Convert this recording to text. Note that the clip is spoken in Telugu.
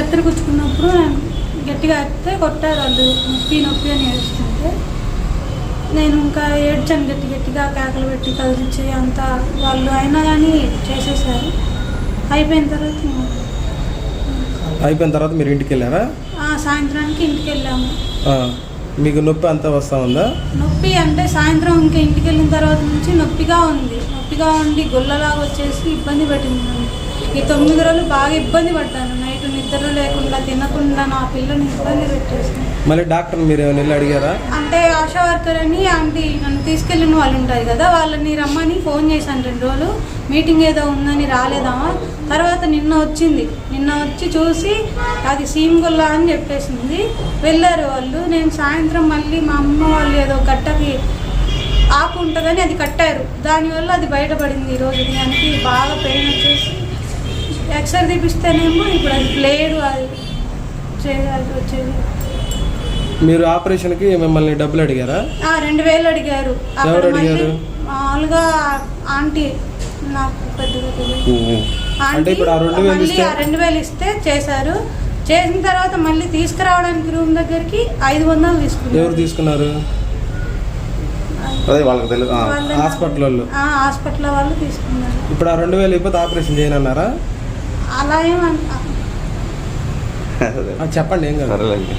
గుచ్చుకున్నప్పుడు నేను గట్టిగా ఎత్తే కొట్టారు వాళ్ళు నొప్పి నొప్పి అని ఏడుస్తుంటే. నేను ఇంకా ఏడ్చాను గట్టి గట్టిగా కేకలు పెట్టి కలిసి అంతా వాళ్ళు అయినా కానీ చేసేసారు. అయిపోయిన తర్వాత అయిపోయిన తర్వాత మీరు ఇంటికి వెళ్ళారా సాయంత్రానికి ఇంటికి వెళ్ళాము మీకు నొప్పి అంతా వస్తా ఉందా? నొప్పి అంటే సాయంత్రం ఇంకా ఇంటికి వెళ్ళిన తర్వాత నుంచి నొప్పిగా ఉంది. నొప్పిగా ఉండి గొల్లలాగా వచ్చేసి ఇబ్బంది పెట్టింది ఈ తొమ్మిది రోజులు బాగా ఇబ్బంది పడ్డాను. నైట్ నిద్ర లేకుండా తినకుండా నా పిల్లని ఇబ్బంది పెట్టేసింది మళ్ళీ డాక్టర్ మీరు ఏమైనా అడిగారా? అంటే ఆశా వర్కర్ అని ఆంటీ నన్ను తీసుకెళ్ళిన వాళ్ళు ఉంటారు కదా వాళ్ళని రమ్మని ఫోన్ చేశాను రెండు రోజులు. మీటింగ్ ఏదో ఉందని రాలేదామా తర్వాత నిన్న వచ్చింది. నిన్న వచ్చి చూసి అది సీమ్గొల్ల అని చెప్పేసింది. వెళ్ళారు వాళ్ళు. నేను సాయంత్రం మళ్ళీ మా అమ్మ వాళ్ళు ఏదో గట్టకి ఆకు ఉంటుందని అది కట్టారు. దానివల్ల అది బయటపడింది ఈరోజు దానికి బాగా పెయిన్ వచ్చేసి ఎక్స్రే తీపిస్తేనేమో ఇప్పుడు అది ప్లేడు అది చేయాల్సి వచ్చేది. మీరు ఆపరేషన్కి మిమ్మల్ని డబ్బులు అడిగారా? ఆ, రెండు వేలు అడిగారు. అక్కడ ఎవరు మళ్ళీ అడిగారు? మామూలుగా ఆంటీ నాకు పెద్దగా తెలియదు అంటే ఆంటీ ఇప్పుడు ఆ రెండు వేలు మళ్ళీ ఇస్తే? ఆ రెండు వేలు ఇస్తే చేశారు. చేసిన తర్వాత మళ్ళీ తీసుకురావడానికి రూమ్ దగ్గరికి ఐదు వందలు ఎవరు తీసుకున్నారు? తీసుకున్నారు అదే వాళ్ళకి తెలియదు. వాళ్ళ- హాస్పిటల్ వాళ్ళు. ఆ, హాస్పిటల్ వాళ్ళు తీసుకున్నారు. ఇప్పుడు ఆ రెండు వేలు అయిపోతే ఆపరేషన్ చేయనన్నారా? అలా ఆ, చెప్పండి ఏం కాదు సరేలేండి